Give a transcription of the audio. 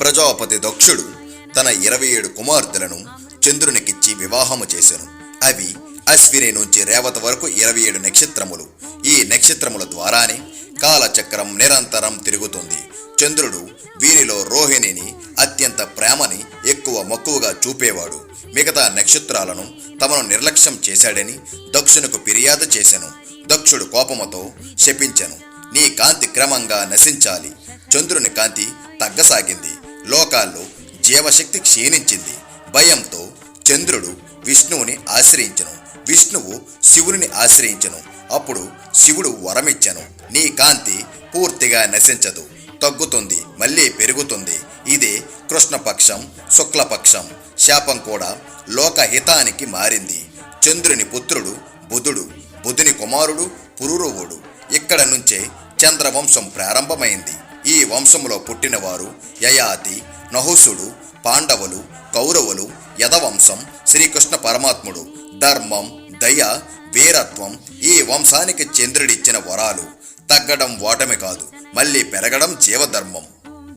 ప్రజాపతి దక్షుడు తన ఇరవై ఏడు కుమార్తెలను చంద్రునికిచ్చి వివాహము చేశాను అవి అశ్విని నుంచి రేవత వరకు ఇరవై ఏడు నక్షత్రములు. ఈ నక్షత్రముల ద్వారానే కాలచక్రం నిరంతరం తిరుగుతుంది. చంద్రుడు వీరిలో రోహిణిని అత్యంత ప్రేమని ఎక్కువ మక్కువగా చూపేవాడు. మిగతా నక్షత్రాలను తమను నిర్లక్ష్యం చేశాడని దక్షునికి ఫిర్యాదు చేశాను దక్షుడు కోపముతో శపించెను. నీ కాంతి క్రమంగా నశించాలి. చంద్రుని కాంతి తగ్గసాగింది. లోకాల్లో జీవశక్తి క్షీణించింది. భయంతో చంద్రుడు విష్ణువుని ఆశ్రయించను. విష్ణువు శివుని ఆశ్రయించను. అప్పుడు శివుడు వరమిచ్చెను. నీ కాంతి పూర్తిగా నశించదు. తగ్గుతుంది మళ్ళీ పెరుగుతుంది. ఇదే కృష్ణపక్షం శుక్లపక్షం. శాపం కూడా లోకహితానికి మారింది. చంద్రుని పుత్రుడు బుధుడు బుధుని కుమారుడు పురురువుడు. ఇక్కడ నుంచే చంద్రవంశం ప్రారంభమైంది. ఈ వంశములో పుట్టినవారు యయాతి నహుసుడు పాండవులు కౌరవులు యదవంశం శ్రీకృష్ణ పరమాత్ముడు ధర్మం దయ వీరత్వం ఈ వంశానికి చంద్రుడిచ్చిన వరాలు. తగ్గడం ఓటమి కాదు మళ్ళీ పెరగడం జీవధర్మం.